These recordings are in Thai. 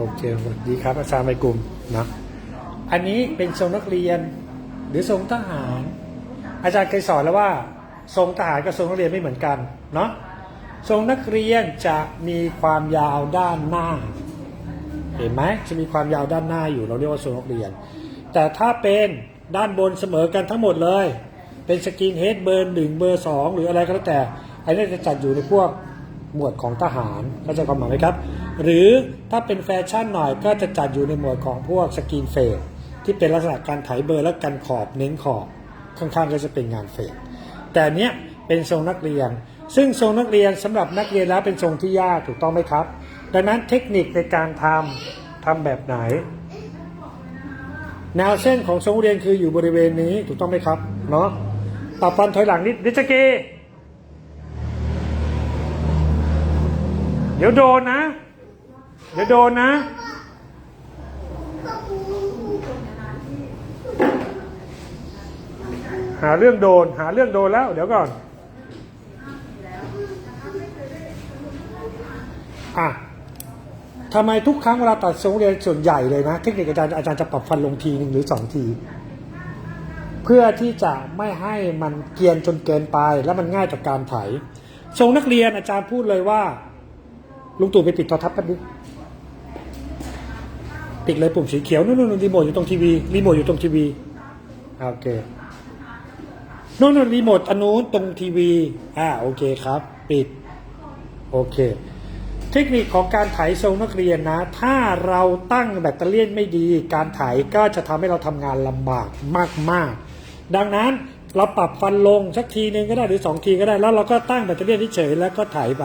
โอเคสวัสดีครับอาจารย์ไปกลุ่มนะอันนี้เป็นทรงนักเรียนหรือทรงทหาร อาจารย์เคยสอนแล้วว่า ทรงทหารกับทรงนักเรียนไม่เหมือนกันเนาะทรงนักเรียนจะมีความยาวด้านหน้า เห็นไหมจะมีความยาวด้านหน้าอยู่เราเรียกว่าทรงนักเรียน แต่ถ้าเป็นด้านบนเสมอกันทั้งหมดเลย เป็นสกินเฮดเบอร์หนึ่งเบอร์สองหรืออะไรก็แล้วแต่อันนี้จะจัดอยู่ในพวกหมวดของทหารเข้าใจความหมายไหมครับ หรือถ้าเป็นแฟชั่นหน่อยก็จะจัดอยู่ในหมวดของพวกสกินเฟดที่เป็นลักษณะการไถเบอร์และกันขอบเน้นขอบข้างๆก็จะเป็นงานเฟดแต่นเนี้ยเป็นทรงนักเรียน ซึ่งทรงนักเรียนสำหรับนักเรียนแล้วเป็นทรงที่ยากถูกต้องไหมครับ ดังนั้นเทคนิคในการทำทำแบบไหน แนวเส้นของทรงเรียนคืออยู่บริเวณนี้ถูกต้องไหมครับเนาะปรับฟันถอยหลังนิดดิจกีเดี๋ยวโดนนะ เดี๋ยวโดนนะ หาเรื่องโดน หาเรื่องโดนแล้ว เดี๋ยวก่อน อะทำไมทุกครั้งเวลาตัดทรงเรียนส่วนใหญ่เลยนะ เทคนิคอาจารย์อาจารย์จะปรับฟันลงทีหนึ่งหรือสองที เพื่อที่จะไม่ให้มันเกียนจนเกินไป แล้วมันง่ายต่อการไถทรงนักเรียนอาจารย์พูดเลยว่าลุงตู่ไปปิดโทรทัศน์แป๊บนึง ปิดเลยปุ่มสีเขียวนู่นนู่นรีโมทอยู่ตรงทีวีรีโมทอยู่ตรงทีวีโอเคนู่นนู่นรีโมทอันนู้นตรงทีวีอ่าโอเคครับ ปิดโอเค เทคนิคของการไถทรงนักเรียนนะ ถ้าเราตั้งแบตเตอรี่ไม่ดี การไถก็จะทำให้เราทำงานลำบากมาก ๆ ดังนั้นเราปรับฟันลงสักทีหนึ่งก็ได้หรือสองทีก็ได้แล้วเราก็ตั้งแบตเตอรี่เฉยแล้วก็ไถไป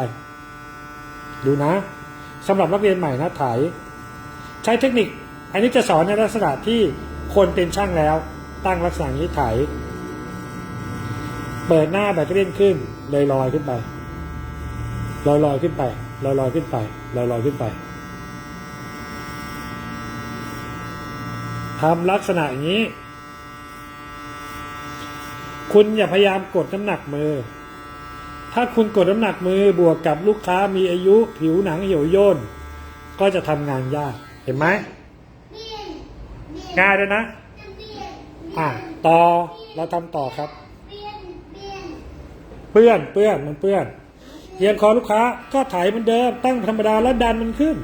ดูนะสำหรับนักเรียนใหม่นะไถ ใช้เทคนิค อันนี้จะสอนในลักษณะที่คนเป็นช่างแล้ว ตั้งลักษณะนี้ไถ เปิดหน้าแบตเตอรี่ขึ้นเลยลอยขึ้นไปลอยลอยขึ้นไปลอยลอยขึ้นไปลอยลอยขึ้นไปทำลักษณะอย่างนี้ คุณอย่าพยายามกดน้ำหนักมือ ถ้าคุณกดน้ำหนักมือบวกกับลูกค้ามีอายุผิวหนังเหี่ยวย่นก็จะทำงานยาก เห็นไหมง่ายเลยนะ อะต่อเราทำต่อครับ เปื้อนเปื้อนมันเปื้อนเหยียบคอลูกค้าก็ถ่ายเหมันเดิม ตั้งธรรมดาแล้วดันมันขึ้น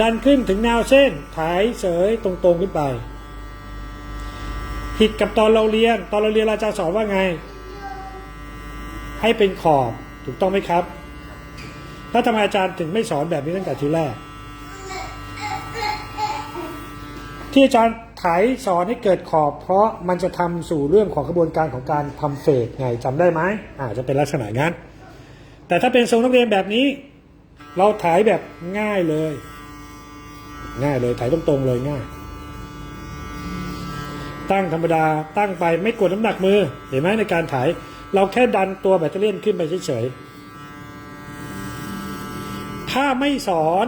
ดันขึ้นถึงแนวเส้นถ่ายเสยตรงๆขึ้นไป ผิดกับตอนเราเรียน ตอนเราเรียนอาจารย์สอนว่าไง ให้เป็นขอบถูกต้องไหมครับ แล้วทำไมอาจารย์ถึงไม่สอนแบบนี้ตั้งแต่ทีแรก ที่อาจารย์ไถสอนให้เกิดขอบ เพราะมันจะทำสู่เรื่องของกระบวนการของการทำเฟดไงจำได้ไหมอาจจะเป็นลักษณะงั้น แต่ถ้าเป็นทรงนักเรียนแบบนี้ เราไถแบบง่ายเลย ง่ายเลยไถตรงๆเลยง่าย ตั้งธรรมดาตั้งไปไม่กดน้ำหนักมือ เห็นไหมในการไถเราแค่ดันตัวแบตเตอรี่ขึ้นไปเฉยๆถ้าไม่สอน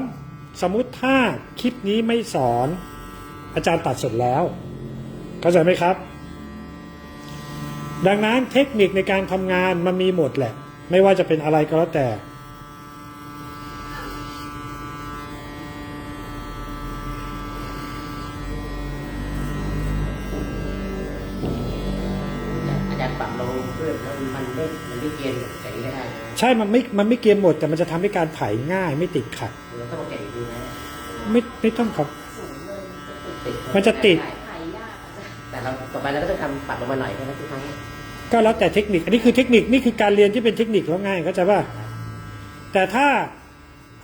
สมมุติถ้าคลิปนี้ไม่สอน อาจารย์ตัดเสร็จแล้ว เข้าใจไหมครับ ดังนั้นเทคนิคในการทำงานมันมีหมดแหละ ไม่ว่าจะเป็นอะไรก็แล้วแต่ อาจารย์ปรับลงเพื่อมันมันไม่มันไม่เกณฑ์แข็งได้ใช่ มันไม่ มันไม่เกมหมด แต่มันจะทำให้การไถง่ายไม่ติดขัด เราต้องแข็งดูนะ ไม่ไม่ต้องครับ ติดมันจะติดแต่เราต่อไปเราก็ต้องทำปรับลงมาหน่อยใช่ไหมทุกครั้งก็แล้วแต่เทคนิค อันนี้คือเทคนิค นี่คือการเรียนที่เป็นเทคนิคแล้วง่ายเข้าใจป่ะ แต่ถ้า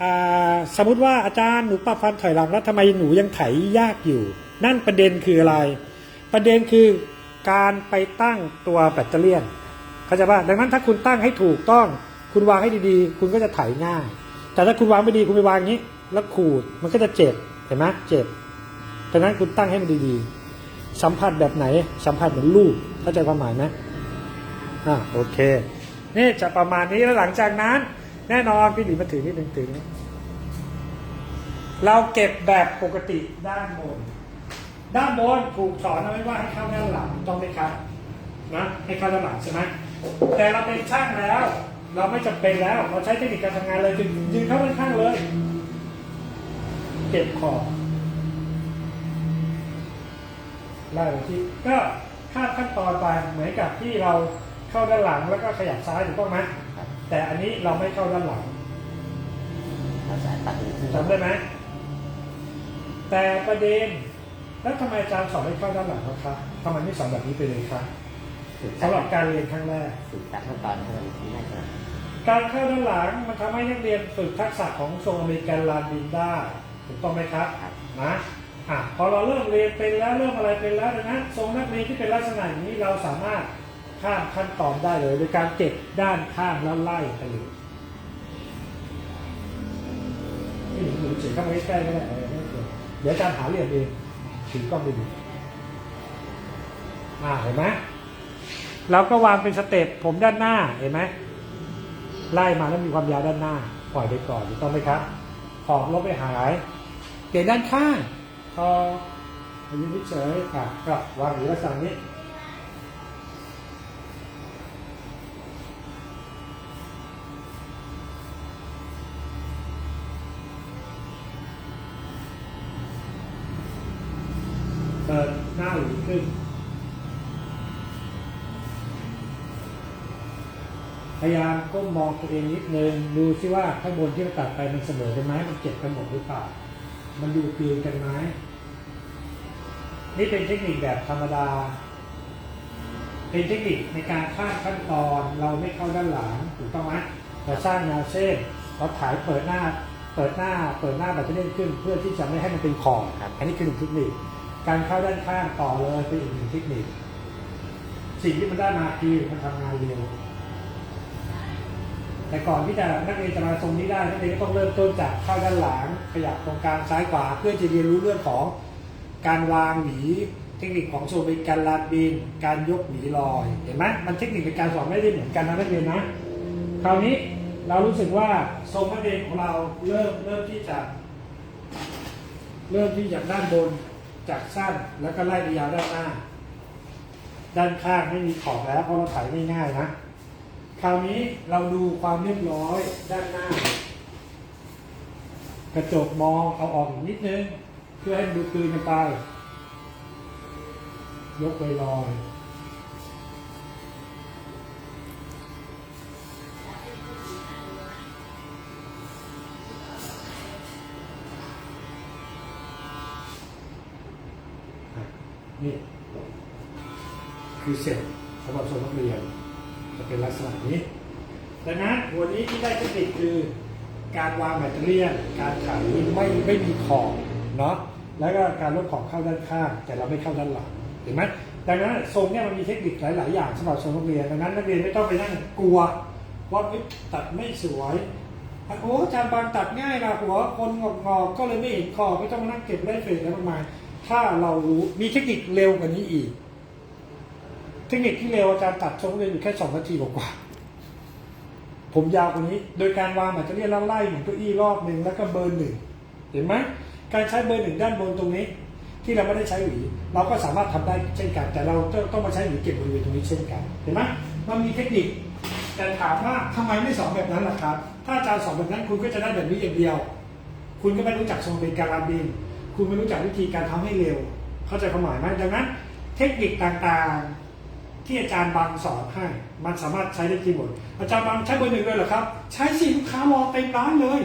อ่าสมมติว่าอาจารย์หนูปรับฟันถอยหลังแล้วทำไมหนูยังไถยากอยู่ นั่นประเด็นคืออะไร ประเด็นคือการไปตั้งตัวแบตเตอรี่ยนเข้าใจป่ะ ดังนั้นถ้าคุณตั้งให้ถูกต้อง คุณวางให้ดีๆ คุณก็จะไถง่าย แต่ถ้าคุณวางไม่ดีคุณไปวางอย่างนี้ แล้วขูดมันก็จะเจ็บ เห็นไหมเจ็บ ดังนั้นคุณตั้งให้มันดีๆ สัมผัสแบบไหน สัมผัสเหมือนลูกเข้าใจความหมายไหมอ่าโอเค นี่จะประมาณนี้แล้วหลังจากนั้น แน่นอนพี่หลีมาถือนิดนึงถือนี้เราเก็บแบบปกติด้านบน ด้านบนถูกสอนเอาไว้ว่าให้เข้าด้านหลังต้องไหมครับนะให้เข้าด้านหลังใช่ไหมแต่เราเป็นช่างแล้ว เราไม่จำเป็นแล้ว เราใช้เทคนิคการทำงานเลยยืนเข้าด้านข้างเลย เก็บขอบ ไล่ไปที่ก็ข้ามขั้นตอนไปเหมือนกับที่เราเข้าด้านหลังแล้วก็ขยับซ้ายถูกต้องไหมครับแต่อันนี้เราไม่เข้าด้านหลังเอาสายตัดนี้ขึ้นจำได้ไหมแต่ประเด็นแล้วทำไมอาจารย์สอนให้เข้าด้านหลังครับทำไมไม่สอนแบบนี้ไปเลยครับฝึกสำหรับการเรียนครั้งแรกฝึกตัดขั้นตอนให้มันง่ายกว่าการเข้าด้านหลังมันทำให้นักเรียนฝึกทักษะของทรงอเมริกันลานบินได้ถูกต้องไหมครับครับนะ อะพอเราเริ่มเรียนเป็นแล้วเริ่มอะไรเป็นแล้วนั้นทรงนักเรียนที่เป็นลักษณะอย่างนี้เราสามารถข้ามขั้นตอนได้เลยโดยการเก็บด้านข้างแล้วไล่ไปเลยนี่หนูเฉยเข้ามาใกล้ๆก็ได้เออไม่เป็นไรเดี๋ยวอาจารย์หาเหลี่ยมเองถือกล้องไปดูอ่าเห็นไหมเราก็วางเป็นสเต็ปผมด้านหน้าเห็นไหมไล่มาแล้วมีความยาวด้านหน้า ปล่อยไปก่อนถูกต้องไหมครับ ขอบลบไปหาย เปลี่ยนด้านข้าง พอยืนเฉยๆอะก็วางอยู่ลักษณะนี้เปิดหน้าหรือขึ้นพยายามก้มมองตัวเองนิดนึงดูซิว่าข้างบนที่เราตัดไปมันเสมอกันไหมมันเก็บกันหมดหรือเปล่า มันดูเกลืนกันไหม นี่เป็นเทคนิคแบบธรรมดา เป็นเทคนิคในการข้ามขั้นตอนเราไม่เข้าด้านหลังถูกต้องไหมเราสร้างแนวเส้นเราถ่ายเปิดหน้า เปิดหน้า เปิดหน้าแบบที่เล่นขึ้น เพื่อที่จะไม่ให้มันเป็นขอบอันนี้คือหนึ่งเทคนิค การเข้าด้านข้างต่อเลยเป็นอีกหนึ่งเทคนิค สิ่งที่มันได้มาคือมันทำงานเร็วแต่ก่อนที่จะนักเรียนจะมาทรงนี้ได้นักเรียนก็ต้องเริ่มต้นจากเข้าด้านหลังขยับตรงกลางซ้ายขวาเพื่อจะเรียนรู้เรื่องของ การวางหวีเทคนิคของโชว์เป็นการลาดบิน การยกหวีลอย เห็นไหมมันเทคนิคในการสอนไม่ได้เหมือนกันนะนักเรียนนะ คราวนี้เรารู้สึกว่าทรงนักเรียนของเราเริ่มเริ่มที่จะ เริ่มที่จากด้านบนจากสั้นแล้วก็ไล่ไปยาวด้านหน้า ด้านข้างไม่มีขอบแล้วเพราะเราถ่ายง่ายๆนะ คราวนี้เราดูความเรียบร้อยด้านหน้า กระจกมองเอาออกอีกนิดนึง เพื่อให้ดูกลืนกันไป ยกไปลอยนี่คือเสร็จสำหรับส่วนนักเรียนจะเป็นลักษณะนี้ดังนั้นวันนี้ที่ได้เทคนิคคือ การวางแบตเตอรี่ยการไขไม่ไม่มีขอบ เนาะแล้วก็การลดขอบเข้าด้านข้าง แต่เราไม่เข้าด้านหลังเห็นไหมดังนั้นทรงเนี่ยมันมีเทคนิคหลาย ๆ อย่างสำหรับทรงนักเรียนดังนั้นนักเรียนไม่ต้องไปนั่งกลัวว่าตัดไม่สวยโอ้อาจารย์บางตัดง่ายนะหัวคนงอกๆก็เลยไม่เห็นขอบไม่ต้องนั่งเก็บไล่เฟรแล้วมากมายถ้าเรารู้มีเทคนิคเร็วกว่านี้อีก เทคนิคที่เร็วอาจารย์ตัดทรงเรียนอยู่แค่สองนาทีกว่าผมยาวกว่านี้ โดยการวางแบตเตอรี่แล้วไล่เหมุนเก้าอี้รอบหนึ่งแล้วก็เบอร์หนึ่งเห็นไหม การใช้เบอร์หนึ่งด้านบนตรงนี้ ที่เราไม่ได้ใช้หวีเราก็สามารถทำได้เช่นกัน แต่เราต้องมาใช้หวีเก็บบริเวณตรงนี้เช่นกันเห็นไหมมันมีเทคนิคแต่ถามว่าทำไมไม่สอนแบบนั้นล่ะครับ ถ้าอาจารย์สอนแบบนั้นคุณก็จะได้แบบนี้อย่างเดียว คุณก็ไม่รู้จักทรงเป็นการาบิน คุณไม่รู้จักวิธีการทำให้เร็ว เข้าใจความหมายไหมดังนั้น เทคนิคต่างๆที่อาจารย์บางสอนให้ มันสามารถใช้ได้จริงหมด อาจารย์บางใช้เบอร์หนึ่งเลยเหรอครับ ใช้สิลูกค้ารอเต็มร้านเลย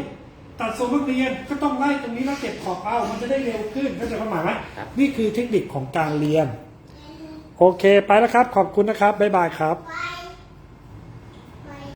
ตัดทรงนักเรียนก็ต้องไล่ตรงนี้แล้วเก็บขอบเอา มันจะได้เร็วขึ้นเข้าใจความหมายไหมครับนี่คือเทคนิคของการเรียน โอเคไปแล้วครับ ขอบคุณนะครับ บ๊ายบายครับ Bye.